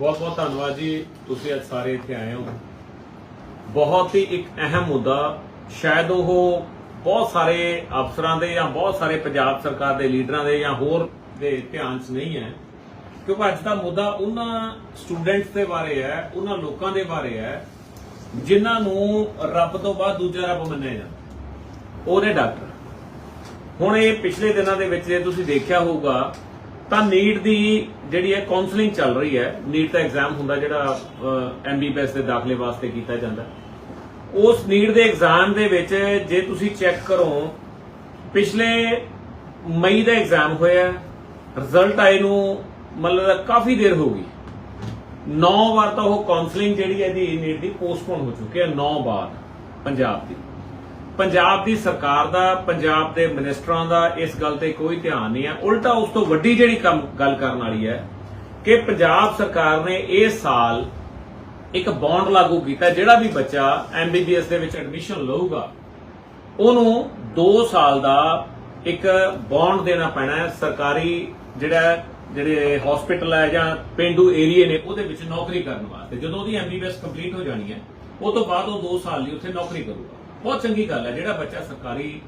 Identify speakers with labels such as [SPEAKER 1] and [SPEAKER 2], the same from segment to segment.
[SPEAKER 1] ਬਹੁਤ ਬਹੁਤ ਧੰਨਵਾਦ ਜੀ, ਤੁਸੀਂ ਅੱਜ ਸਾਰੇ ਇੱਥੇ ਆਏ ਹੋ। ਬਹੁਤ ਹੀ ਇੱਕ ਅਹਿਮ ਮੁੱਦਾ, ਸ਼ਾਇਦ ਉਹ ਬਹੁਤ ਸਾਰੇ ਅਫਸਰਾਂ ਦੇ ਜਾਂ ਬਹੁਤ ਸਾਰੇ ਪੰਜਾਬ ਸਰਕਾਰ ਦੇ ਲੀਡਰਾਂ ਦੇ ਜਾਂ ਹੋਰ ਦੇ ਧਿਆਨ 'ਚ ਨਹੀਂ ਹੈ। ਕਿਉਂਕਿ ਅੱਜ ਦਾ ਮੁੱਦਾ ਉਹਨਾਂ ਸਟੂਡੈਂਟਸ ਦੇ ਬਾਰੇ ਹੈ, ਉਹਨਾਂ ਲੋਕਾਂ ਦੇ ਬਾਰੇ ਹੈ, ਜਿਨ੍ਹਾਂ ਨੂੰ ਰੱਬ ਤੋਂ ਬਾਅਦ ਦੂਜਾ ਰੱਬ ਮੰਨਿਆ ਜਾਂਦਾ। ਉਹਨੇ ਡਾਕਟਰ। ਹੁਣ ਇਹ ਪਿਛਲੇ ਦਿਨਾਂ ਦੇ ਵਿੱਚ ਜੇ ਤੁਸੀਂ ਦੇਖਿਆ ਹੋਊਗਾ ਤਾਂ ਨੀਟ ਦੀ ਜਿਹੜੀ ਹੈ ਕਾਉਂਸਲਿੰਗ ਚੱਲ ਰਹੀ ਹੈ। ਨੀਟ ਦਾ ਐਗਜ਼ਾਮ ਹੁੰਦਾ ਜਿਹੜਾ ਐਮਬੀਬੀਐਸ ਦੇ ਦਾਖਲੇ ਵਾਸਤੇ ਕੀਤਾ ਜਾਂਦਾ। ਉਸ ਨੀਟ ਦੇ ਐਗਜ਼ਾਮ ਦੇ ਵਿੱਚ ਜੇ ਤੁਸੀਂ ਚੈੱਕ ਕਰੋ, ਪਿਛਲੇ ਮਈ ਦਾ ਐਗਜ਼ਾਮ ਹੋਇਆ। ਰਿਜ਼ਲਟ ਆਏ ਨੂੰ ਮਤਲਬ ਕਾਫੀ ਦੇਰ ਹੋ ਗਈ। 9 ਵਾਰ ਤਾਂ ਉਹ ਕਾਉਂਸਲਿੰਗ ਜਿਹੜੀ ਹੈ ਦੀ ਨੀਟ ਦੀ ਪੋਸਟਪੋਨ ਹੋ ਚੁੱਕੀ ਹੈ 9 ਵਾਰ ਪੰਜਾਬ ਦੀ। ਪੰਜਾਬ ਦੀ ਸਰਕਾਰ ਦਾ, ਪੰਜਾਬ ਦੇ ਮਿਨਿਸਟਰਾਂ ਦਾ ਇਸ ਗੱਲ ਤੇ ਕੋਈ ਧਿਆਨ ਨਹੀਂ ਹੈ। ਉਲਟਾ ਉਸ ਤੋਂ ਵੱਡੀ ਜਿਹੜੀ ਕੰਮ ਗੱਲ ਕਰਨ ਵਾਲੀ ਹੈ ਕਿ ਪੰਜਾਬ ਸਰਕਾਰ ਨੇ ਇਸ ਸਾਲ ਇੱਕ ਬੌਂਡ ਲਾਗੂ ਕੀਤਾ, ਜਿਹੜਾ ਵੀ ਬੱਚਾ ਐਮਬੀਬੀਐਸ ਦੇ ਵਿੱਚ ਐਡਮਿਸ਼ਨ ਲਊਗਾ, ਉਹਨੂੰ 2 ਸਾਲ ਦਾ ਇੱਕ ਬੌਂਡ ਦੇਣਾ ਪੈਣਾ ਹੈ। ਸਰਕਾਰੀ ਜਿਹੜਾ, ਜਿਹੜੇ ਹਸਪੀਟਲ ਹੈ ਜਾਂ ਪਿੰਡੂ ਏਰੀਏ ਨੇ, ਉਹਦੇ ਵਿੱਚ ਨੌਕਰੀ ਕਰਨ ਵਾਸਤੇ। ਜਦੋਂ ਉਹਦੀ ਐਮਬੀਬੀਐਸ ਕੰਪਲੀਟ ਹੋ ਜਾਣੀ ਹੈ, ਉਹ ਤੋਂ ਬਾਅਦ ਉਹ 2 ਸਾਲ ਲਈ ਉੱਥੇ ਨੌਕਰੀ ਕਰੂਗਾ। ਬਹੁਤ ਚੰਗੀ ਗੱਲ ਹੈ, ਜਿਹੜਾ ਬੱਚਾ ਸਰਕਾਰੀ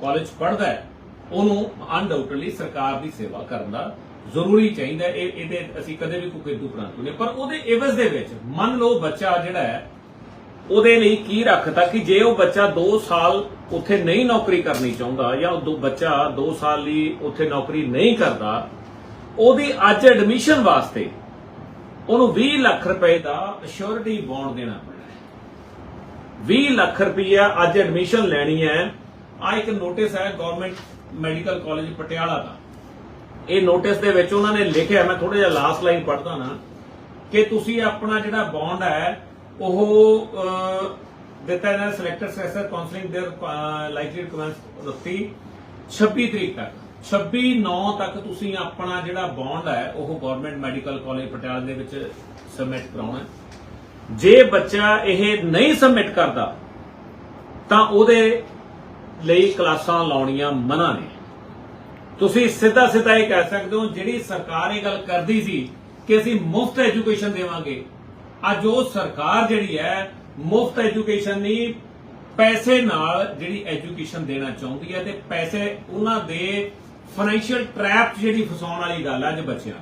[SPEAKER 1] ਕਾਲਜ ਪੜ੍ਹਦਾ ਹੈ, ਉਹਨੂੰ ਅਨਡਾਊਟਡਲੀ ਸਰਕਾਰ ਦੀ ਸੇਵਾ ਕਰਨ ਦਾ ਜ਼ਰੂਰੀ ਚਾਹੀਦਾ ਇਹ, ਇਹਦੇ ਅਸੀਂ ਕਦੇ ਵੀ ਕੋਈ ਕਿਦੂ ਪ੍ਰਾਂਤੂ ਨਹੀਂ ਪਰ ਉਹਦੇ ਇਵਜ਼ ਦੇ ਵਿੱਚ ਮੰਨ ਲਓ ਬੱਚਾ ਜਿਹੜਾ ਹੈ, ਉਹਦੇ ਲਈ ਕੀ ਰੱਖਤਾ ਕਿ ਜੇ ਉਹ ਬੱਚਾ 2 ਸਾਲ ਉੱਥੇ ਨਹੀਂ ਨੌਕਰੀ ਕਰਨੀ ਚਾਹੁੰਦਾ ਜਾਂ ਉਹ ਦੋ ਬੱਚਾ 2 ਸਾਲ ਲਈ ਉੱਥੇ ਨੌਕਰੀ ਨਹੀਂ ਕਰਦਾ, ਉਹਦੀ ਅੱਜ ਐਡਮਿਸ਼ਨ ਵਾਸਤੇ ਉਹਨੂੰ 20 ਲੱਖ ਰੁਪਏ ਦਾ ਅਸ਼ੋਰਿਟੀ ਬੌਂਡ ਦੇਣਾ ਪੈਣਾ 20 ਲੱਖ ਰੁਪਈਆ ਅੱਜ ਐਡਮਿਸ਼ਨ ਲੈਣੀ ਹੈ। ਆ ਇੱਕ ਨੋਟਿਸ ਹੈ ਗਵਰਨਮੈਂਟ ਮੈਡੀਕਲ ਕਾਲਜ ਪਟਿਆਲਾ ਦਾ। ਇਹ ਨੋਟਿਸ ਦੇ ਵਿੱਚ ਉਹਨਾਂ ਨੇ ਲਿਖਿਆ, ਮੈਂ ਥੋੜਾ ਜਿਹਾ ਲਾਸਟ ਲਾਈਨ ਪੜਦਾ ਨਾ, ਕਿ ਤੁਸੀਂ ਆਪਣਾ ਜਿਹੜਾ ਬੌਂਡ ਹੈ, ਉਹ ਦਿੱਤਾ ਇਹਨਾਂ selected censor counselling there likely to commence ਰੱਤੀ 26 ਤਰੀਕ ਤੱਕ 26 9 ਤੱਕ ਤੁਸੀਂ ਆਪਣਾ ਜਿਹੜਾ ਬੌਂਡ ਹੈ, ਉਹ ਗਵਰਨਮੈਂਟ ਮੈਡੀਕਲ ਕਾਲਜ ਪਟਿਆਲਾ ਦੇ ਵਿੱਚ ਸਬਮਿਟ ਕਰਾਉਣਾ ਹੈ। ਜੇ ਬੱਚਾ ਇਹ ਨਹੀਂ ਸਬਮਿਟ ਕਰਦਾ, ਤਾਂ ਉਹਦੇ ਲਈ ਕਲਾਸਾਂ ਲਾਉਣੀਆਂ ਮਨਾ ਨੇ। ਤੁਸੀਂ ਸਿੱਧਾ ਸਿੱਧਾ ਇਹ ਕਹਿ ਸਕਦੇ ਹੋ, ਜਿਹੜੀ ਸਰਕਾਰ ਇਹ ਗੱਲ ਕਰਦੀ ਸੀ ਕਿ ਅਸੀਂ ਮੁਫਤ ਐਜੂਕੇਸ਼ਨ ਦੇਵਾਂਗੇ, ਅੱਜ ਉਹ ਸਰਕਾਰ ਜਿਹੜੀ ਹੈ, ਮੁਫਤ ਐਜੂਕੇਸ਼ਨ ਨਹੀਂ, ਪੈਸੇ ਨਾਲ ਜਿਹੜੀ ਐਜੂਕੇਸ਼ਨ ਦੇਣਾ ਚਾਹੁੰਦੀ ਹੈ ਤੇ ਪੈਸੇ ਉਹਨਾਂ ਦੇ ਫਾਈਨੈਂਸ਼ੀਅਲ ਟ੍ਰੈਪ ਜਿਹੜੀ ਫਸਾਉਣ ਵਾਲੀ ਗੱਲ ਹੈ ਅੱਜ ਬੱਚਿਆਂ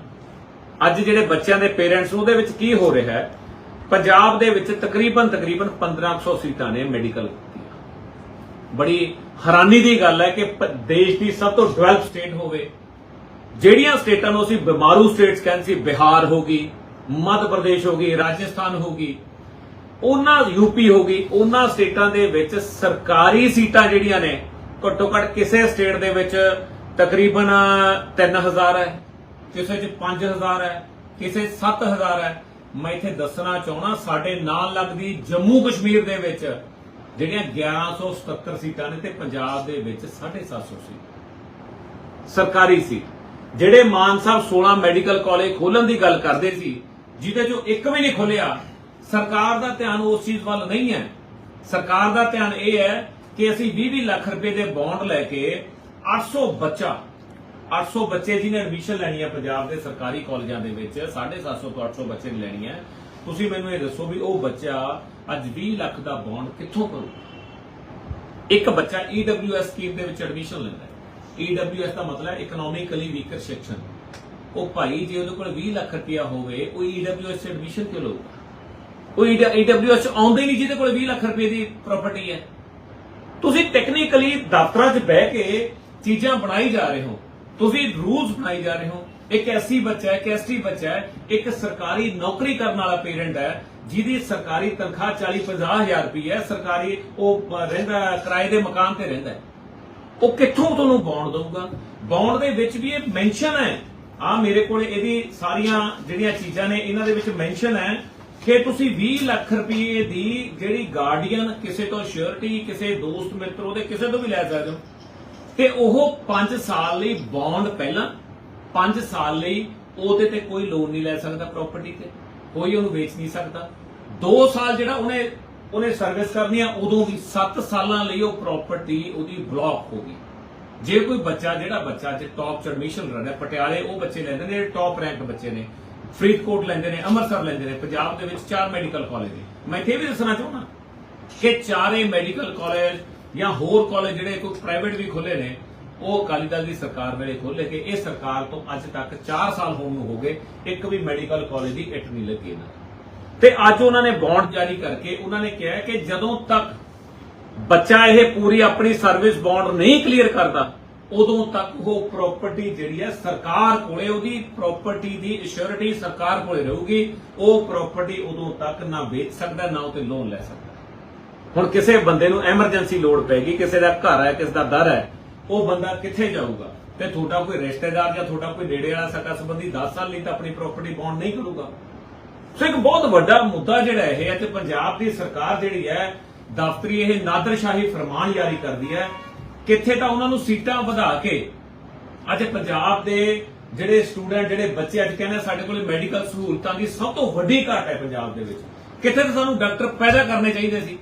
[SPEAKER 1] ਅੱਜ ਜਿਹੜੇ ਬੱਚਿਆਂ ਦੇ ਪੇਰੈਂਟਸ ਉਹਦੇ ਵਿੱਚ ਕੀ ਹੋ ਰਿਹਾ ਹੈ ਪੰਜਾਬ ਦੇ ਵਿੱਚ ਤਕਰੀਬਨ ਤਕਰੀਬਨ 1500 ਸੀਟਾਂ ਨੇ ਮੈਡੀਕਲ ਬੜੀ ਹੈਰਾਨੀ ਦੀ ਗੱਲ ਹੈ ਕਿ ਦੇਸ਼ ਦੀ ਸਭ ਤੋਂ ਡਿਵੈਲਪ ਸਟੇਟ ਹੋਵੇ। ਜਿਹੜੀਆਂ ਸਟੇਟਾਂ ਨੂੰ ਅਸੀਂ ਬਿਮਾਰੂ ਸਟੇਟਸ ਕਹਿੰਦੇ ਸੀ, ਬਿਹਾਰ ਹੋ ਗਈ, ਮੱਧ ਪ੍ਰਦੇਸ਼ ਹੋ ਗਈ, ਰਾਜਸਥਾਨ ਹੋ ਗਈ, ਉਹਨਾਂ ਯੂਪੀ ਹੋ ਗਈ, ਉਹਨਾਂ ਸਟੇਟਾਂ ਦੇ ਵਿੱਚ ਸਰਕਾਰੀ ਸੀਟਾਂ ਜਿਹੜੀਆਂ ਨੇ ਘੱਟੋ ਘੱਟ ਕਿਸੇ ਸਟੇਟ ਦੇ ਵਿੱਚ ਤਕਰੀਬਨ 3000 ਹੈ, ਕਿਸੇ 'ਚ 5000 ਹੈ, ਕਿਸੇ 7000 ਹੈ। ਮੈਂ ਇੱਥੇ ਦੱਸਣਾ ਚਾਹਣਾ ਸਾਡੇ ਨਾਲ ਲੱਗਦੀ ਜੰਮੂ ਕਸ਼ਮੀਰ ਦੇ ਵਿੱਚ ਜਿਹੜੀਆਂ 1177 ਸੀਟਾਂ ਨੇ ਤੇ ਪੰਜਾਬ ਦੇ ਵਿੱਚ 750 ਸੀਟ। ਸਰਕਾਰੀ ਸੀਟ। ਜਿਹੜੇ ਮਾਨ ਸਾਹਿਬ 16 ਮੈਡੀਕਲ ਕਾਲਜ ਖੋਲਣ ਦੀ ਗੱਲ ਕਰਦੇ ਸੀ, ਜਿਹਦੇ ਚੋਂ ਇੱਕ ਵੀ ਨਹੀਂ ਖੁੱਲਿਆ ਸਰਕਾਰ ਦਾ ਧਿਆਨ ਉਸ ਚੀਜ਼ ਵੱਲ ਨਹੀਂ ਹੈ। ਸਰਕਾਰ ਦਾ ਧਿਆਨ ਇਹ ਹੈ ਕਿ ਅਸੀਂ 20 ਲੱਖ ਰੁਪਏ ਦੇ ਬੌਂਡ ਲੈ ਕੇ 800 ਬੱਚਾ 800 ਬੱਚੇ ਜਿਹਨੇ ਐਡਮਿਸ਼ਨ ਲੈਣੀ ਹੈ ਪੰਜਾਬ ਦੇ ਸਰਕਾਰੀ ਕਾਲਜਾਂ ਦੇ ਵਿੱਚ 750 ਤੋਂ 800 ਬੱਚੇ ਨੇ ਲੈਣੀ ਹੈ। ਤੁਸੀਂ ਮੈਨੂੰ ਇਹ ਦੱਸੋ ਵੀ ਉਹ ਬੱਚਾ ਅੱਜ 20 ਲੱਖ ਦਾ ਬੌਂਡ ਕਿੱਥੋਂ ਕਰੂ ਇੱਕ ਬੱਚਾ EWS ਸਕੀਮ ਦੇ ਵਿੱਚ ਐਡਮਿਸ਼ਨ ਲੈਂਦਾ ਹੈ। EWS ਦਾ ਮਤਲਬ ਹੈ ਇਕਨੋਮਿਕਲੀ ਵੀਕਰ ਸੈਕਸ਼ਨ ਉਹ ਭਾਈ ਜੇ ਉਹਦੇ ਕੋਲ 20 ਲੱਖ ਰੁਪਇਆ ਹੋਵੇ, ਉਹ EWS ਚ ਐਡਮਿਸ਼ਨ ਕਿਉਂ ਲਊਗਾ? ਉਹ EWS ਚ ਆਉਂਦਾ ਹੀ ਨਹੀਂ ਜਿਹਦੇ ਕੋਲ 20 ਲੱਖ ਰੁਪਏ ਦੀ ਪ੍ਰਾਪਰਟੀ ਹੈ। ਤੁਸੀਂ ਟੈਕਨੀਕਲੀ ਦਫ਼ਤਰਾਂ 'ਚ ਬਹਿ ਕੇ ਚੀਜ਼ਾਂ ਬਣਾਈ ਜਾ ਰਹੇ ਹੋ। ਤੁਸੀਂ ਰੂਲਸ ਬਣਾਈ ਜਾ ਰਹੇ ਹੋ। ਇੱਕ ਐਸੀ ਬੱਚਾ ਹੈ, ਇੱਕ ਐਸਟੀ ਬੱਚਾ ਹੈ, ਇੱਕ ਸਰਕਾਰੀ ਨੌਕਰੀ ਕਰਨ ਵਾਲਾ ਪੇਰੈਂਟ ਹੈ, ਜਿਹਦੀ ਸਰਕਾਰੀ ਤਨਖਾਹ 40 ਹਜ਼ਾਰ ਰੁਪਏ ਹੈ, ਸਰਕਾਰੀ ਉਹ ਰਹਿੰਦਾ ਕਿਰਾਏ ਦੇ ਮਕਾਨ ਤੇ ਰਹਿੰਦਾ ਹੈ। ਉਹ ਕਿੱਥੋਂ ਤੁਹਾਨੂੰ ਬੌਂਡ ਦਊਗਾ? ਬੌਂਡ ਦੇ ਵਿੱਚ ਵੀ ਇਹ ਮੈਂਸ਼ਨ ਹੈ। ਆ ਮੇਰੇ ਕੋਲ ਇਹਦੀ ਸਾਰੀਆਂ ਜਿਹੜੀਆਂ ਚੀਜ਼ਾਂ ਨੇ, ਇਹਨਾਂ ਦੇ ਵਿੱਚ ਮੈਂਸ਼ਨ ਹੈ ਕਿ ਤੁਸੀਂ 20 ਲੱਖ ਰੁਪਏ ਦੀ ਜਿਹੜੀ ਗਾਰਡੀਅਨ ਕਿਸੇ ਤੋਂ ਸ਼ਿਓਰਟੀ ਕਿਸੇ ਦੋਸਤ, ਮਿੱਤਰ, ਉਹਦੇ ਕਿਸੇ ਤੋਂ ਵੀ ਲੈ ਸਕਦੇ ਹੋ। ਤੇ ਉਹ 5 ਸਾਲ ਲਈ ਬੌਂਡ ਪਹਿਲਾਂ 5 ਸਾਲ ਲਈ ਉਹਦੇ ਤੇ ਕੋਈ ਲੋਨ ਨਹੀਂ ਲੈ ਸਕਦਾ ਪ੍ਰਾਪਰਟੀ ਤੇ, ਕੋਈ ਉਹਨੂੰ ਵੇਚ ਨਹੀਂ ਸਕਦਾ। 2 ਸਾਲ ਜਿਹੜਾ ਉਹਨੇ ਉਹਨੇ ਸਰਵਿਸ ਕਰਨੀ ਆ, ਉਦੋਂ ਵੀ 7 ਸਾਲਾਂ ਲਈ ਉਹ ਪ੍ਰਾਪਰਟੀ ਉਹਦੀ ਬਲੌਕ ਹੋ ਗਈ। ਜੇ ਕੋਈ ਬੱਚਾ, ਜਿਹੜਾ ਬੱਚਾ ਜੇ ਟੌਪ ਚ ਐਡਮਿਸ਼ਨ ਲੈਣਾ ਪਟਿਆਲੇ, ਉਹ ਬੱਚੇ ਲੈਂਦੇ ਨੇ, ਜਿਹੜੇ ਟੌਪ ਰੈਂਕ ਬੱਚੇ ਨੇ, ਫਰੀਦਕੋਟ ਲੈਂਦੇ ਨੇ, ਅੰਮ੍ਰਿਤਸਰ ਲੈਂਦੇ ਨੇ, ਪੰਜਾਬ ਦੇ ਵਿੱਚ ਚਾਰ ਮੈਡੀਕਲ ਕਾਲਜ ਨੇ। ਮੈਂ ਇੱਥੇ ਵੀ ਦੱਸਣਾ ਚਾਹੁੰਦਾ ਕਿ ਚਾਰੇ ਮੈਡੀਕਲ ਕਾਲਜ ਜਾਂ ਹੋਰ ਕਾਲਜ ਜਿਹੜੇ ਕੋਈ ਪ੍ਰਾਈਵੇਟ ਵੀ ਖੋਲੇ ਨੇ, ਉਹ ਅਕਾਲੀ ਦਲ ਦੀ ਸਰਕਾਰ ਵੇਲੇ ਖੋਲੇ ਕੇ ਇਹ ਸਰਕਾਰ ਤੋਂ ਅੱਜ ਤੱਕ 4 ਸਾਲ ਹੋਣ ਨੂੰ ਹੋ ਗਏ, ਇੱਕ ਵੀ ਮੈਡੀਕਲ ਕਾਲਜ ਦੀ ਇੱਟ ਨਹੀਂ ਲੱਗੀ ਇਹਨਾਂ ਤੇ ਅੱਜ ਉਹਨਾਂ ਨੇ ਬੌਂਡ ਜਾਰੀ ਕਰਕੇ ਉਹਨਾਂ ਨੇ ਕਿਹਾ ਕਿ ਜਦੋਂ ਤੱਕ ਬੱਚਾ ਇਹ ਪੂਰੀ ਆਪਣੀ ਸਰਵਿਸ ਬੌਂਡ ਨਹੀਂ ਕਲੀਅਰ ਕਰਦਾ, ਉਦੋਂ ਤੱਕ ਉਹ ਪ੍ਰਾਪਰਟੀ ਜਿਹੜੀ ਹੈ ਸਰਕਾਰ ਕੋਲੇ ਉਹਦੀ ਪ੍ਰਾਪਰਟੀ ਦੀ ਅਸ਼ੋਰਿਟੀ ਸਰਕਾਰ ਕੋਲੇ ਰਹੂਗੀ, ਉਹ ਪ੍ਰਾਪਰਟੀ ਉਦੋਂ ਤੱਕ ਨਾ ਵੇਚ ਸਕਦਾ, ਨਾ ਉਹ ਤੇ ਲੋਨ ਲੈ ਸਕਦਾ। ਹੁਣ ਕਿਸੇ ਬੰਦੇ ਨੂੰ ਐਮਰਜੈਂਸੀ ਲੋੜ ਪੈਗੀ, ਕਿਸੇ ਦਾ ਘਰ ਹੈ, ਕਿਸੇ ਦਾ ਦਰ ਹੈ, ਉਹ ਬੰਦਾ ਕਿੱਥੇ ਜਾਊਗਾ? ਤੇ ਤੁਹਾਡਾ ਕੋਈ ਰਿਸ਼ਤੇਦਾਰ ਜਾਂ ਤੁਹਾਡਾ ਕੋਈ ਨੇੜੇ ਵਾਲਾ ਸਕਾ ਸੰਬੰਧੀ 10 ਸਾਲ ਲਈ ਤਾਂ ਆਪਣੀ ਪ੍ਰਾਪਰਟੀ ਬੌਂਡ ਨਹੀਂ ਕਰੂਗਾ। ਸੋ ਇੱਕ ਬਹੁਤ ਵੱਡਾ ਮੁੱਦਾ ਜਿਹੜਾ ਇਹ ਹੈ ਤੇ ਪੰਜਾਬ ਦੀ ਸਰਕਾਰ ਜਿਹੜੀ ਹੈ, ਦਫ਼ਤਰੀ ਇਹ ਨਾਦਰਸ਼ਾਹੀ ਫਰਮਾਨ ਜਾਰੀ ਕਰਦੀ ਹੈ, ਕਿੱਥੇ ਤਾਂ ਉਹਨਾਂ ਨੂੰ ਸੀਟਾਂ ਵਧਾ ਕੇ ਅੱਜ ਪੰਜਾਬ ਦੇ ਜਿਹੜੇ ਸਟੂਡੈਂਟ, ਜਿਹੜੇ ਬੱਚੇ ਅੱਜ ਕਹਿੰਦੇ ਸਾਡੇ ਕੋਲ ਮੈਡੀਕਲ ਸਹੂਲਤਾਂ ਦੀ ਸਭ ਤੋਂ ਵੱਡੀ ਘਾਟ ਹੈ ਪੰਜਾਬ ਦੇ ਵਿੱਚ। ਕਿੱਥੇ ਤਾਂ ਸਾਨੂੰ ਡਾਕਟਰ ਪੈਦਾ ਕਰਨੇ ਚਾਹੀਦੇ ਸੀ।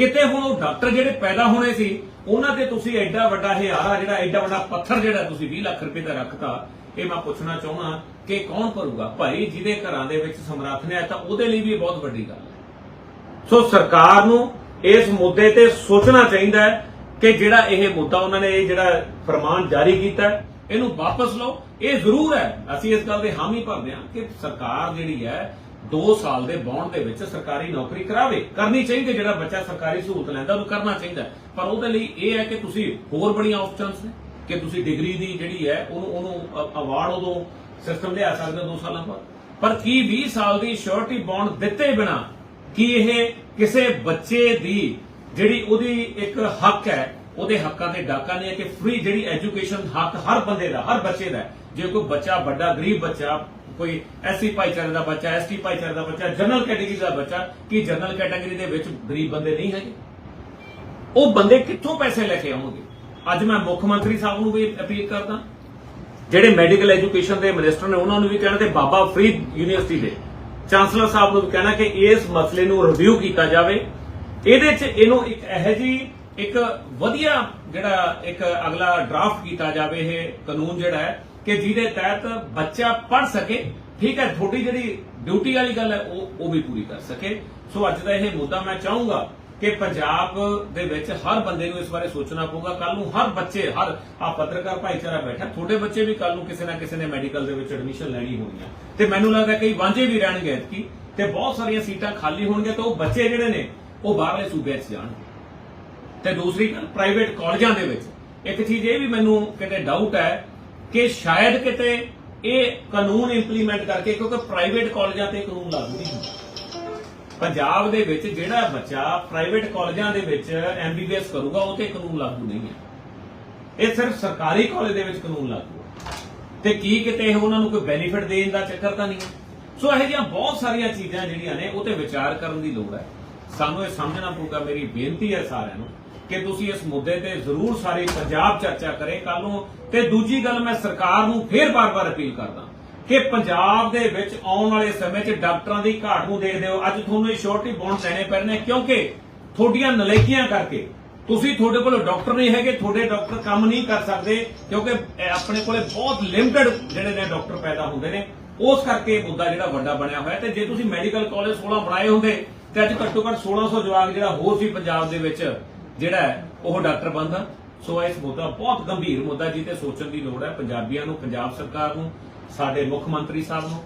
[SPEAKER 1] ਕਿਤੇ ਹੁਣ ਉਹ ਡਾਕਟਰ ਜਿਹੜੇ ਪੈਦਾ ਹੋਣੇ ਸੀ, ਉਹਨਾਂ ਤੇ ਤੁਸੀਂ ਐਡਾ ਵੱਡਾ ਹਿਆਰਾ ਜਿਹੜਾ ਐਡਾ ਵੱਡਾ ਪੱਥਰ ਜਿਹੜਾ ਤੁਸੀਂ 20 ਲੱਖ ਰੁਪਏ ਦਾ ਰੱਖਤਾ, ਇਹ ਮੈਂ ਪੁੱਛਣਾ ਚਾਹੁੰਦਾ ਕਿ ਕੌਣ ਭਰੂਗਾ? ਭਾਈ ਜਿਹਦੇ ਘਰਾਂ ਦੇ ਵਿੱਚ ਸਮਰੱਥ ਨੇ, ਤਾਂ ਉਹਦੇ ਲਈ ਵੀ ਬਹੁਤ ਵੱਡੀ ਗੱਲ ਹੈ। ਸੋ ਸਰਕਾਰ ਨੂੰ ਇਸ ਮੁੱਦੇ ਤੇ ਸੋਚਣਾ ਚਾਹੀਦਾ ਹੈ ਕਿ ਜਿਹੜਾ ਇਹ ਮੁੱਦਾ ਉਹਨਾਂ ਨੇ, ਇਹ ਜਿਹੜਾ ਫਰਮਾਨ ਜਾਰੀ ਕੀਤਾ ਇਹਨੂੰ ਵਾਪਸ ਲਓ। ਇਹ ਜ਼ਰੂਰ ਹੈ, ਅਸੀਂ ਇਸ ਗੱਲ ਦੇ ਹਾਮੀ ਭਰਦੇ ਹਾਂ ਕਿ ਸਰਕਾਰ ਜਿਹੜੀ ਹੈ 2 ਸਾਲ ਦੇ ਬੌਂਡ ਦੇ ਵਿੱਚ ਸਰਕਾਰੀ ਨੌਕਰੀ ਕਰਾਵੇ। ਕਰਨੀ ਚਾਹੀਦੀ ਜਿਹੜਾ ਬੱਚਾ ਸਰਕਾਰੀ ਸਹੂਲਤ ਲੈਂਦਾ, ਉਹਨੂੰ ਕਰਨਾ ਚਾਹੀਦਾ ਪਰ ਉਹਦੇ ਲਈ ਇਹ ਹੈ ਕਿ ਤੁਸੀਂ ਹੋਰ ਬੜੀਆਂ ਆਪਸ਼ਨਸ ਨੇ। ਕਿ ਤੁਸੀਂ ਡਿਗਰੀ ਦੀ ਜਿਹੜੀ ਹੈ, ਉਹਨੂੰ ਉਹਨੂੰ ਅਵਾਰਡ ਉਦੋਂ ਸਿਸਟਮ ਲਿਆ ਸਕਦੇ 2 ਸਾਲਾਂ ਬਾਅਦ। ਪਰ ਕੀ 20 ਸਾਲ ਦੀ ਸ਼ੋਰਟੀ ਬੌਂਡ ਦਿੱਤੇ ਬਿਨਾ ਕੀ ਇਹ ਕਿਸੇ ਬੱਚੇ ਦੀ ਜਿਹੜੀ ਉਹਦੀ ਇੱਕ ਹੱਕ ਹੈ, ਉਹਦੇ ਹੱਕਾਂ ਤੇ ਡਾਕਾ ਨਹੀਂ ਹੈ ਕਿ ਫ੍ਰੀ ਜਿਹੜੀ ਐਜੂਕੇਸ਼ਨ ਹੱਕ ਹਰ ਬੰਦੇ ਦਾ, ਹਰ ਬੱਚੇ ਦਾ ਜੇ ਕੋਈ ਬੱਚਾ ਵੱਡਾ, ਗਰੀਬ ਬੱਚਾ ਕੋਈ ਐਸਸੀ ਭਾਈਚਾਰੇ ਦਾ ਬੱਚਾ, ਐਸਟੀ ਭਾਈਚਾਰੇ ਦਾ ਬੱਚਾ, ਜਨਰਲ ਕੈਟਾਗਰੀ ਦਾ ਬੱਚਾ, ਕੀ ਜਨਰਲ ਕੈਟਾਗਰੀ ਦੇ ਵਿੱਚ ਗਰੀਬ ਬੰਦੇ ਨਹੀਂ ਹੈਗੇ? ਉਹ ਬੰਦੇ ਕਿੱਥੋਂ ਪੈਸੇ ਲੈ ਕੇ ਆਉਣਗੇ? ਅੱਜ ਮੈਂ ਮੁੱਖ ਮੰਤਰੀ ਸਾਹਿਬ ਨੂੰ ਵੀ ਅਪੀਲ ਕਰਦਾ। ਜਿਹੜੇ ਮੈਡੀਕਲ ਐਜੂਕੇਸ਼ਨ ਦੇ ਮਿਨਿਸਟਰ ਨੇ, ਉਹਨਾਂ ਨੂੰ ਵੀ ਕਹਿਣਾ ਤੇ ਬਾਬਾ ਫਰੀਦ ਯੂਨੀਵਰਸਿਟੀ ਦੇ ਚਾਂਸਲਰ ਸਾਹਿਬ ਨੂੰ ਵੀ ਕਹਿਣਾ ਕਿ ਇਸ ਮਸਲੇ ਨੂੰ ਰਿਵਿਊ ਕੀਤਾ ਜਾਵੇ। ਇਹਦੇ 'ਚ ਇਹਨੂੰ ਇੱਕ ਇਹੋ ਜੀ ਇੱਕ ਵਧੀਆ ਜਿਹੜਾ ਇੱਕ ਅਗਲਾ ਡਰਾਫਟ ਕੀਤਾ ਜਾਵੇ, ਇਹ ਕਾਨੂੰਨ ਜਿਹੜਾ ਹੈ ਕਿ ਜਿਹਦੇ ਤਹਿਤ ਬੱਚਾ ਪੜ ਸਕੇ, ਠੀਕ ਹੈ, ਤੁਹਾਡੀ ਜਿਹੜੀ ਡਿਊਟੀ ਵਾਲੀ ਗੱਲ ਹੈ, ਉਹ ਉਹ ਵੀ ਪੂਰੀ ਕਰ ਸਕੇ। ਸੋ ਅੱਜ ਦਾ ਇਹ ਮੁੱਦਾ ਮੈਂ ਚਾਹੂੰਗਾ ਕਿ ਪੰਜਾਬ ਦੇ ਵਿੱਚ ਹਰ ਬੰਦੇ ਨੂੰ ਇਸ ਬਾਰੇ ਸੋਚਣਾ ਪਊਗਾ। ਕੱਲ ਨੂੰ ਹਰ ਬੱਚੇ, ਹਰ ਆ ਪੱਤਰਕਾਰ ਭਾਈਚਾਰਾ ਬੈਠਾ, ਤੁਹਾਡੇ ਬੱਚੇ ਵੀ ਕੱਲ ਨੂੰ ਕਿਸੇ ਨਾ ਕਿਸੇ ਨੇ ਮੈਡੀਕਲ ਦੇ ਵਿੱਚ ਐਡਮਿਸ਼ਨ ਲੈਣੀ ਹੋਣੀ ਹੈ ਤੇ ਮੈਨੂੰ ਲੱਗਦਾ ਕਈ ਵਾਂਝੇ ਵੀ ਰਹਿਣਗੇ ਐਤਕੀ, ਤੇ ਬਹੁਤ ਸਾਰੀਆਂ ਸੀਟਾਂ ਖਾਲੀ ਹੋਣਗੀਆਂ ਤੇ ਉਹ ਬੱਚੇ ਜਿਹੜੇ ਨੇ, ਉਹ ਬਾਹਰਲੇ ਸੂਬਿਆਂ 'ਚ ਜਾਣਗੇ। ਤੇ ਦੂਸਰੀ ਗੱਲ ਪ੍ਰਾਈਵੇਟ ਕਾਲਜਾਂ ਦੇ ਵਿੱਚ। ਇੱਕ ਚੀਜ਼ ਇਹ ਵੀ ਮੈਨੂੰ ਕਿਤੇ ਡਾਊਟ ਹੈ ਕਿ ਸ਼ਾਇਦ ਕਿਤੇ ਇਹ ਕਾਨੂੰਨ ਇੰਪਲੀਮੈਂਟ ਕਰਕੇ, ਕਿਉਂਕਿ ਪ੍ਰਾਈਵੇਟ ਕਾਲਜਾਂ ਤੇ ਕਾਨੂੰਨ ਲਾਗੂ ਨਹੀਂ ਹੁੰਦਾ। ਪੰਜਾਬ ਦੇ ਵਿੱਚ ਜਿਹੜਾ ਬੱਚਾ ਪ੍ਰਾਈਵੇਟ ਕਾਲਜਾਂ ਦੇ ਵਿੱਚ ਐਮਬੀਬੀਐਸ ਕਰੂਗਾ, ਉਹ ਤੇ ਕਾਨੂੰਨ ਲਾਗੂ ਨਹੀਂ ਹੈ। ਇਹ ਸਿਰਫ ਸਰਕਾਰੀ ਕਾਲਜ ਦੇ ਵਿੱਚ ਕਾਨੂੰਨ ਲਾਗੂ ਹੈ। ਤੇ ਕੀ ਕਿਤੇ ਇਹ ਉਹਨਾਂ ਨੂੰ ਕੋਈ ਬੈਨੀਫਿਟ ਦੇਣ ਦਾ ਚੱਕਰ ਤਾਂ ਨਹੀਂ ਹੈ? ਸੋ ਇਹੋ ਜਿਹੀਆਂ ਬਹੁਤ ਸਾਰੀਆਂ ਚੀਜ਼ਾਂ ਜਿਹੜੀਆਂ ਨੇ, ਉਹ ਤੇ ਵਿਚਾਰ ਕਰਨ ਦੀ ਲੋੜ ਹੈ। ਸਾਨੂੰ ਇਹ ਸਮਝਣਾ ਪਊਗਾ, ਮੇਰੀ ਬੇਨਤੀ ਹੈ ਸਾਰਿਆਂ ਨੂੰ ਕਿ ਤੁਸੀਂ ਇਸ ਮੁੱਦੇ ਤੇ ਜ਼ਰੂਰ ਸਾਰੀ ਪੰਜਾਬ ਚਰਚਾ ਕਰੇ ਕੱਲ ਨੂੰ ਤੇ ਦੂਜੀ ਗੱਲ ਮੈਂ ਸਰਕਾਰ ਨੂੰ ਫੇਰ ਬਾਰ-ਬਾਰ ਅਪੀਲ ਕਰਦਾ ਕਿ ਪੰਜਾਬ ਦੇ ਵਿੱਚ ਆਉਣ ਵਾਲੇ ਸਮੇਂ 'ਚ ਡਾਕਟਰਾਂ ਦੀ ਘਾਟ ਨੂੰ ਦੇਖਦੇ ਹੋ। ਅੱਜ ਤੁਹਾਨੂੰ ਇਹ ਸ਼ੋਰਟੀ ਬੌਂਡ ਲੈਣੇ ਪੈਣੇ ਕਿਉਂਕਿ ਤੁਹਾਡੀਆਂ ਨਲਾਇਕੀਆਂ ਕਰਕੇ ਤੁਸੀਂ ਤੁਹਾਡੇ ਕੋਲ ਡਾਕਟਰ ਨਹੀਂ ਹੈਗੇ, ਤੁਹਾਡੇ ਡਾਕਟਰ ਕੰਮ ਨਹੀਂ ਕਰ ਸਕਦੇ ਕਿਉਂਕਿ ਆਪਣੇ ਕੋਲੇ ਬਹੁਤ ਲਿਮਟਿਡ ਜਿਹੜੇ ਨੇ ਡਾਕਟਰ ਪੈਦਾ ਹੁੰਦੇ ਨੇ। ਉਸ ਕਰਕੇ ਇਹ ਮੁੱਦਾ ਜਿਹੜਾ ਵੱਡਾ ਬਣਿਆ ਹੋਇਆ ਤੇ ਜੇ ਤੁਸੀਂ ਮੈਡੀਕਲ ਕਾਲਜ 16 ਬਣਾਏ ਹੁੰਦੇ ਤੇ ਅੱਜ ਘੱਟੋ ਘੱਟ 1600 ਜਵਾਕ ਜਿਹੜਾ ਹੋਰ ਸੀ ਪੰਜਾਬ ਦੇ ਵਿੱਚ, ਜਿਹੜਾ ਉਹ ਡਾਕਟਰ ਬਣਦਾ ਸੋ ਇਸ ਮੁੱਦਾ ਬਹੁਤ ਗੰਭੀਰ ਮੁੱਦਾ ਜਿਹਤੇ ਸੋਚਣ ਦੀ ਲੋੜ ਹੈ ਪੰਜਾਬੀਆਂ ਨੂੰ, ਪੰਜਾਬ ਸਰਕਾਰ ਨੂੰ, ਸਾਡੇ ਮੁੱਖ ਮੰਤਰੀ ਸਾਹਿਬ ਨੂੰ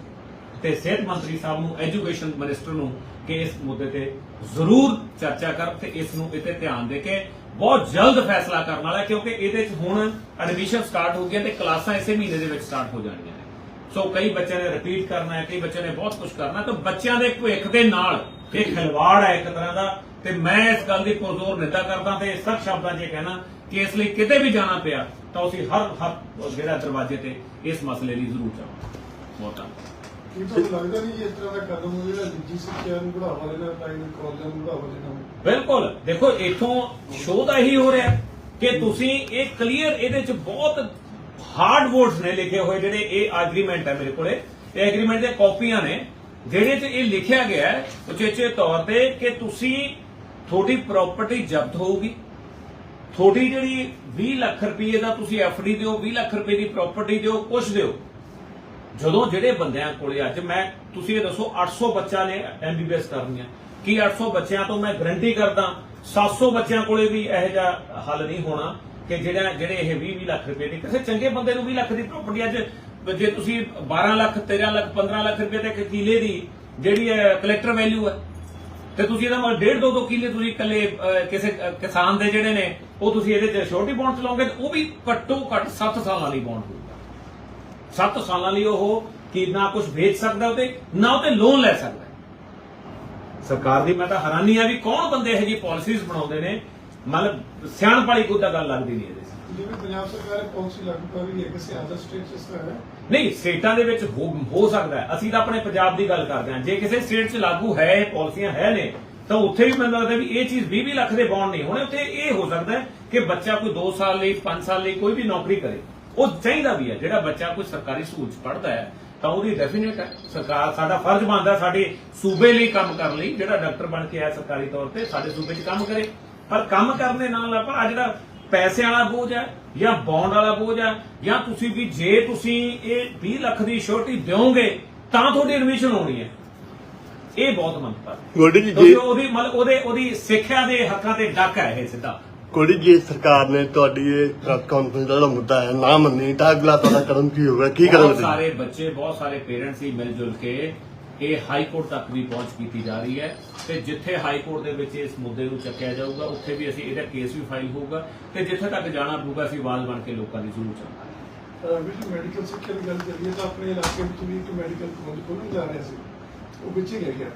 [SPEAKER 1] ਤੇ ਸਿਹਤ ਮੰਤਰੀ ਸਾਹਿਬ ਨੂੰ, ਐਜੂਕੇਸ਼ਨ ਮਿਨਿਸਟਰ ਨੂੰ ਕਿ ਇਸ ਮੁੱਦੇ ਤੇ ਜ਼ਰੂਰ ਚਰਚਾ ਕਰ ਤੇ ਇਸ ਨੂੰ ਇਤੇ ਧਿਆਨ ਦੇ ਕੇ ਬਹੁਤ ਜਲਦ ਫੈਸਲਾ ਕਰਨ ਵਾਲਾ ਹੈ, ਕਿਉਂਕਿ ਇਹਦੇ 'ਚ ਹੁਣ ਐਡਮਿਸ਼ਨ ਸਟਾਰਟ ਹੋ ਗਿਆ ਤੇ ਕਲਾਸਾਂ ਇਸੇ ਮਹੀਨੇ ਦੇ ਵਿੱਚ ਸਟਾਰਟ ਹੋ ਜਾਣੀਆਂ ਨੇ। ਸੋ ਕਈ ਬੱਚਿਆਂ ਨੇ ਰਿਪੀਟ ਕਰਨਾ ਹੈ, ਕਈ ਬੱਚਿਆਂ ਨੇ ਬਹੁਤ ਕੁਝ ਕਰਨਾ ਤਾਂ ਬੱਚਿਆਂ ਦੇ ਭਵਿੱਖ ਦੇ ਨਾਲ ਇਹ ਖਿਲਵਾੜ ਹੈ ਇੱਕ ਤਰ੍ਹਾਂ ਦਾ ਤੇ ਮੈਂ ਇਸ ਗੱਲ ਦੀ ਪੁਰਜ਼ੋਰ ਨਿੰਦਾ ਕਰਦਾ ਤੇ ਸਖਤ ਸ਼ਬਦਾਂ 'ਚ ਕਹਿਣਾ ਕਿ ਇਸ ਲਈ ਕਿਤੇ ਵੀ ਜਾਣਾ ਪਿਆ ਤਾਂ ਅਸੀਂ ਹਰ ਹਰ ਜਿਹੜਾ ਦਰਵਾਜ਼ੇ ਤੇ ਇਸ ਮਸਲੇ ਲਈ ਜ਼ਰੂਰ ਜਾਵਾਂਗੇ। ਬਹੁਤ ਧੰਨਵਾਦ।
[SPEAKER 2] ਕੀ ਤੁਹਾਨੂੰ ਲੱਗਦਾ ਨਹੀਂ ਇਸ ਤਰ੍ਹਾਂ ਦਾ ਕਦਮ ਜਿਹੜਾ ਨਿੱਜੀ ਸਿੱਖਿਆ ਨੂੰ ਬੜਾਵਾ ਦੇਣਾ ਪ੍ਰਾਈਵੇਟ ਕਾਲਜਾਂ ਨੂੰ ਬੜਾਵਾ ਦੇਣਾ?
[SPEAKER 1] ਬਿਲਕੁਲ। ਦੇਖੋ ਇਥੋਂ ਸ਼ੋਅ ਦਾ ਇਹੀ ਹੋ ਰਿਹਾ ਕਿ ਤੁਸੀਂ ਇਹ ਕਲੀਅਰ ਇਹਦੇ ਚ ਬਹੁਤ ਹਾਰਡ ਵਰਡਸ ਨੇ ਲਿਖੇ ਹੋਏ ਜਿਹੜੇ ਇਹ ਐਗਰੀਮੈਂਟ ਹੈ ਮੇਰੇ ਕੋਲੇ। ਇਹ ਐਗਰੀਮੈਂਟ ਦੀਆਂ ਕਾਪੀਆਂ ਨੇ। ਜਿਹੜੇ ਚ ਇਹ ਲਿਖਿਆ ਗਿਆ ਹੈ, ਉਚੇਚੇ ਤੌਰ ਤੇ ਕਿ ਤੁਸੀਂ ਤੁਹਾਡੀ ਪ੍ਰਾਪਰਟੀ ਜ਼ਬਤ ਹੋਊਗੀ। ਤੁਹਾਡੀ ਜਿਹੜੀ 20 ਲੱਖ ਰੁਪਏ ਦਾ ਤੁਸੀਂ ਐਫਡੀ ਦਿਓ 20 ਲੱਖ ਰੁਪਏ ਦੀ ਪ੍ਰਾਪਰਟੀ ਦਿਓ, ਕੁਛ ਦਿਓ। ਜਦੋਂ ਜਿਹੜੇ ਬੰਦਿਆਂ ਕੋਲੇ ਅੱਜ ਮੈਂ, ਤੁਸੀਂ ਇਹ ਦੱਸੋ 800 ਬੱਚਾ ਨੇ ਐਮਬੀਬੀਐਸ ਕਰਨੀਆਂ ਕੀ 800 ਬੱਚਿਆਂ ਤੋਂ ਮੈਂ ਗਰੰਟੀ ਕਰਦਾ? 700 ਬੱਚਿਆਂ ਕੋਲੇ ਵੀ ਇਹੋ ਜਿਹਾ ਹੱਲ ਨਹੀਂ ਹੋਣਾ ਕਿ ਜਿਹੜਾ, ਜਿਹੜੇ ਇਹ 20 20 ਲੱਖ ਰੁਪਏ ਦੀ, ਕਿਸੇ ਚੰਗੇ ਬੰਦੇ ਨੂੰ 20 ਲੱਖ ਦੀ ਪ੍ਰਾਪਰਟੀ ਅੱਜ ਜੇ ਤੁਸੀਂ 12 ਲੱਖ 13 ਲੱਖ 15 ਲੱਖ ਰੁਪਏ ਦੇ ਇੱਕ ਕਿਲੇ ਦੀ ਜਿਹੜੀ ਹੈ ਕਲੈਕਟਰ ਵੈਲਿਊ ਹੈ, ਤੇ ਤੁਸੀਂ ਇਹਦਾ ਮਤਲਬ ਡੇਢ ਦੋ ਦੋ ਕਿਲੇ ਤੁਸੀਂ ਇਕੱਲੇ ਕਿਸੇ ਕਿਸਾਨ ਦੇ ਜਿਹੜੇ ਨੇ, ਉਹ ਤੁਸੀਂ ਇਹਦੇ ਤੇ ਛੋਟੀ ਬੌਂਡ ਚਲਾਓਗੇ ਤੇ ਉਹ ਵੀ ਘੱਟੋ ਘੱਟ 7 ਸਾਲਾਂ ਲਈ ਬੌਂਡ ਹੋਊਗਾ। 7 ਸਾਲਾਂ ਲਈ ਉਹ ਕਿ ਨਾ ਕੁਝ ਵੇਚ ਸਕਦਾ ਉਹਦੇ, ਨਾ ਉਹਤੇ ਲੋਨ ਲੈ ਸਕਦਾ। ਸਰਕਾਰ ਦੀ ਮੈਂ ਤਾਂ ਹੈਰਾਨੀ ਆ ਵੀ ਕੌਣ ਬੰਦੇ ਇਹੋ ਜਿਹੀ ਪਾਲਿਸੀਜ਼ ਬਣਾਉਂਦੇ ਨੇ? ਮਤਲਬ ਸਿਆਣਪ ਵਾਲੀ ਕੋਈ ਤਾਂ ਗੱਲ ਲੱਗਦੀ ਨਹੀਂ ਇਹਦੇ
[SPEAKER 2] ਜਿਵੇਂ ਪੰਜਾਬ ਸਰਕਾਰ ਇਹ ਪਾਲਿਸੀ ਲਾਗੂ ਕਰ ਰਹੀ ਹੈ ਕਿਸੇ ਅਦਰ ਸਟੇਟ ਇਸ ਤਰ੍ਹਾਂ ਹੈ?
[SPEAKER 1] ਨਹੀਂ, ਸਟੇਟਾਂ ਦੇ ਵਿੱਚ ਹੋ ਹੋ ਸਕਦਾ ਹੈ। ਅਸੀਂ ਤਾਂ ਆਪਣੇ ਪੰਜਾਬ ਦੀ ਗੱਲ ਕਰਦੇ ਹਾਂ। ਜੇ ਕਿਸੇ ਸਟੇਟ 'ਚ ਲਾਗੂ ਹੈ ਇਹ ਪਾਲਿਸੀਆਂ ਹੈ ਨੇ, ਤਾਂ ਉੱਥੇ ਵੀ ਮੈਨੂੰ ਲੱਗਦਾ ਵੀ ਇਹ ਚੀਜ਼ 20 ਲੱਖ ਦੇ ਬੌਂਡ ਨਹੀਂ ਹੋਣੇ ਉੱਥੇ ਇਹ ਹੋ ਸਕਦਾ ਕਿ ਬੱਚਾ ਕੋਈ 2 ਸਾਲ ਲਈ 5 ਸਾਲ ਲਈ ਕੋਈ ਵੀ ਨੌਕਰੀ ਕਰੇ। ਉਹ ਚਾਹੀਦਾ ਵੀ ਹੈ। ਜਿਹੜਾ ਬੱਚਾ ਕੋਈ ਸਰਕਾਰੀ ਸਕੂਲ 'ਚ ਪੜ੍ਹਦਾ ਹੈ, ਤਾਂ ਉਹਦੀ ਡੈਫੀਨੇਟ ਹੈ। ਸਰਕਾਰ ਸਾਡਾ ਫਰਜ਼ ਬਣਦਾ ਸਾਡੇ ਸੂਬੇ ਲਈ ਕੰਮ ਕਰਨ ਲਈ। ਜਿਹੜਾ ਡਾਕਟਰ ਬਣ ਕੇ ਆਇਆ ਸਰਕਾਰੀ ਤੌਰ ਤੇ, ਸਾਡੇ ਸੂਬੇ 'ਚ ਕੰਮ ਕਰੇ। ਪਰ ਕੰਮ ਕਰਨ ਦੇ ਨਾਲ ਆਪਾਂ ਆ ਜਿਹੜਾ ਪੈਸੇ ਵਾਲਾ ਬੋਝ ਹੈ ਜਾਂ ਬੌਂਡ ਵਾਲਾ ਬੋਝ ਹੈ ਜਾਂ ਤੁਸੀਂ ਵੀ ਜੇ ਤੁਸੀਂ ਇਹ 20 ਲੱਖ ਦੀ ਸ਼ੋਰਟੀ ਦਿਓਗੇ ਤਾਂ ਤੁਹਾਡੀ ਐਡਮਿਸ਼ਨ ਹੋਣੀ ਹੈ। ਇਹ ਬਹੁਤ ਮੰਤਰ
[SPEAKER 3] ਗੋਲਡੀ ਜੀ
[SPEAKER 1] ਕਿਉਂਕਿ ਉਹਦੀ ਮਤਲਬ ਉਹਦੇ ਉਹਦੀ ਸਿੱਖਿਆ ਦੇ ਹੱਕਾਂ ਤੇ ਡੱਕ ਹੈ ਇਹ ਸਿੱਧਾ।
[SPEAKER 3] ਗੋਲਡੀ ਜੀ ਸਰਕਾਰ ਨੇ ਤੁਹਾਡੀ ਇਹ ਪ੍ਰੈਸ ਕਾਨਫਰੰਸ ਦਾ ਜਿਹੜਾ ਮੁੱਦਾ ਹੈ ਨਾ ਮੰਨੀ ਤਾਂ ਅਗਲਾ ਤੁਹਾਡਾ ਕਦਮ ਕੀ ਹੋਗਾ ਕੀ
[SPEAKER 1] ਬਹੁਤ
[SPEAKER 3] ਕਰੋਗੇ
[SPEAKER 1] ਸਾਰੇ ਬੱਚੇ ਬਹੁਤ ਸਾਰੇ ਪੇਰੈਂਟਸ ਹੀ ਮਿਲ ਜੁਲ ਕੇ ਇਹ ਹਾਈ ਕੋਰਟ ਤੱਕ ਵੀ ਪਹੁੰਚ ਕੀਤੀ ਜਾ ਰਹੀ ਹੈ ਤੇ ਜਿੱਥੇ ਹਾਈ ਕੋਰਟ ਦੇ ਵਿੱਚ ਇਸ ਮੁੱਦੇ ਨੂੰ ਚੱਕਿਆ ਜਾਊਗਾ ਉੱਥੇ ਵੀ ਅਸੀਂ ਇਹਦਾ ਕੇਸ ਵੀ ਫਾਈਲ ਹੋਊਗਾ ਤੇ ਜਿੱਥੇ ਤੱਕ ਜਾਣਾ ਪਊਗਾ ਅਸੀਂ ਆਵਾਜ਼ ਬਣ ਕੇ ਲੋਕਾਂ ਦੀ ਜ਼ਰੂਰ ਚੱਲਾਂਗੇ।
[SPEAKER 2] ਵੀ ਮੈਡੀਕਲ ਸਿੱਖਿਆ ਦੀ ਗੱਲ ਕਰੀਏ ਤਾਂ ਆਪਣੇ ਇਲਾਕੇ ਵਿੱਚ ਵੀ ਇੱਕ ਮੈਡੀਕਲ ਕਾਲਜ ਖੋਲ੍ਹਣ ਜਾ ਰਿਹਾ ਸੀ। ਉਹ ਵਿੱਚ ਹੀ ਰਹਿ ਗਿਆ।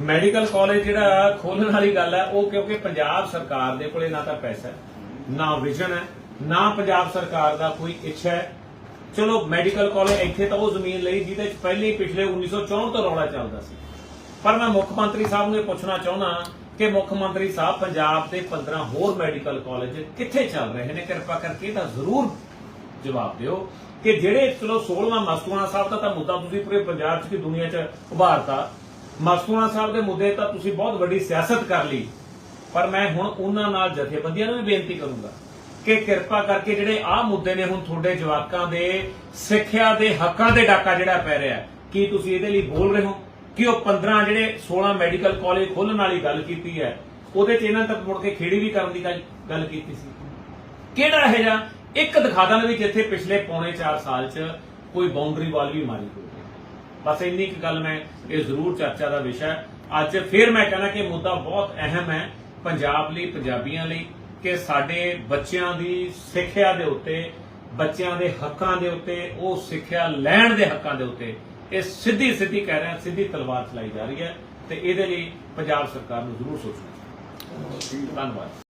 [SPEAKER 1] ਮੈਡੀਕਲ ਕਾਲਜ ਜਿਹੜਾ ਖੋਲਣ ਵਾਲੀ ਗੱਲ ਹੈ ਉਹ ਕਿਉਂਕਿ ਪੰਜਾਬ ਸਰਕਾਰ ਦੇ ਕੋਲੇ ਨਾ ਤਾਂ ਪੈਸਾ ਹੈ ਨਾ ਵਿਜ਼ਨ ਹੈ ਨਾ ਪੰਜਾਬ ਸਰਕਾਰ ਦਾ ਕੋਈ ਇੱਛਾ ਹੈ ਚਲੋ ਮੈਡੀਕਲ ਕਾਲਜ ਇੱਥੇ ਤਾਂ ਉਹ ਜ਼ਮੀਨ ਲਈ ਜਿਹਦੇ ਚ ਪਹਿਲੇ ਹੀ ਪਿਛਲੇ 1964 ਤੋਂ ਰੌਲਾ ਚੱਲਦਾ ਸੀ। ਪਰ ਮੈਂ ਮੁੱਖ ਮੰਤਰੀ ਸਾਹਿਬ ਨੂੰ ਇਹ ਪੁੱਛਣਾ ਚਾਹੁੰਦਾ ਕਿ ਮੁੱਖ ਮੰਤਰੀ ਸਾਹਿਬ ਪੰਜਾਬ ਦੇ 15 ਹੋਰ ਮੈਡੀਕਲ ਕਾਲਜ ਕਿੱਥੇ ਚੱਲ ਰਹੇ ਨੇ? ਕਿਰਪਾ ਕਰਕੇ ਤਾਂ ਜ਼ਰੂਰ ਜਵਾਬ ਦਿਓ ਕਿ ਜਿਹੜੇ ਚਲੋ 16ਵਾਂ ਮਸਤੂਆਣਾ ਸਾਹਿਬ ਦਾ ਤਾਂ ਮੁੱਦਾ ਤੁਸੀਂ ਪੂਰੇ ਪੰਜਾਬ 'ਚ ਕਿ ਦੁਨੀਆ 'ਚ ਉਭਾਰਤਾ। ਮਸਤੂਆਣਾ ਸਾਹਿਬ ਦੇ ਮੁੱਦੇ ਤਾਂ ਤੁਸੀਂ ਬਹੁਤ ਵੱਡੀ ਸਿਆਸਤ ਕਰ ਲਈ। ਪਰ ਮੈਂ ਹੁਣ ਉਹਨਾਂ ਨਾਲ ਜਥੇਬੰਦੀਆਂ ਨੂੰ ਵੀ ਬੇਨਤੀ ਕਰੂੰਗਾ ਕਿ ਕਿਰਪਾ ਕਰਕੇ ਜਿਹੜੇ ਆਹ ਮੁੱਦੇ ਨੇ ਹੁਣ ਤੁਹਾਡੇ ਜਵਾਕਾਂ ਦੇ, ਸਿੱਖਿਆ ਦੇ ਹੱਕਾਂ ਦੇ ਡਾਕਾ ਜਿਹੜਾ ਪੈ ਰਿਹਾ ਕੀ ਤੁਸੀਂ ਇਹਦੇ ਲਈ ਬੋਲ ਰਹੇ ਹੋ? ਕਿ ਉਹ 15 ਜਿਹੜੇ 16 ਮੈਡੀਕਲ ਕਾਲਜ ਖੋਲਣ ਵਾਲੀ ਗੱਲ ਕੀਤੀ ਹੈ, ਉਹਦੇ 'ਚ ਇਹਨਾਂ ਤੱਕ ਮੁੜ ਕੇ ਖੇੜੀ ਵੀ ਕਰਨ ਦੀ ਗੱਲ ਕੀਤੀ ਸੀ। ਕਿਹੜਾ ਇਹ ਜਿਹਾ? ਇੱਕ ਦਿਖਾ ਦੇਣ ਵੀ ਜਿੱਥੇ ਪਿਛਲੇ ਪੌਣੇ 4 ਸਾਲ 'ਚ ਕੋਈ ਬਾਉਂਡਰੀ ਵਾਲ ਵੀ ਮਾਰੀ ਹੋਵੇ। ਬਸ ਇੰਨੀ ਕੁ ਗੱਲ ਮੈਂ ਇਹ ਜ਼ਰੂਰ ਚਰਚਾ ਦਾ ਵਿਸ਼ਾ ਅੱਜ ਫਿਰ ਮੈਂ ਕਹਿੰਦਾ ਕਿ ਮੁੱਦਾ ਬਹੁਤ ਅਹਿਮ ਹੈ, ਪੰਜਾਬ ਲਈ, ਪੰਜਾਬੀਆਂ ਲਈ। ਕਿ ਸਾਡੇ ਬੱਚਿਆਂ ਦੀ ਸਿੱਖਿਆ ਦੇ ਉੱਤੇ, ਬੱਚਿਆਂ ਦੇ ਹੱਕਾਂ ਦੇ ਉੱਤੇ, ਉਹ ਸਿੱਖਿਆ ਲੈਣ ਦੇ ਹੱਕਾਂ ਦੇ ਉੱਤੇ ਇਹ ਸਿੱਧੀ ਸਿੱਧੀ ਕਹਿ ਰਿਹਾ ਸਿੱਧੀ ਤਲਵਾਰ ਚਲਾਈ ਜਾ ਰਹੀ ਹੈ ਤੇ ਇਹਦੇ ਲਈ ਪੰਜਾਬ ਸਰਕਾਰ ਨੂੰ ਜ਼ਰੂਰ ਸੋਚਣਾ ਚਾਹੀਦਾ। ਧੰਨਵਾਦ।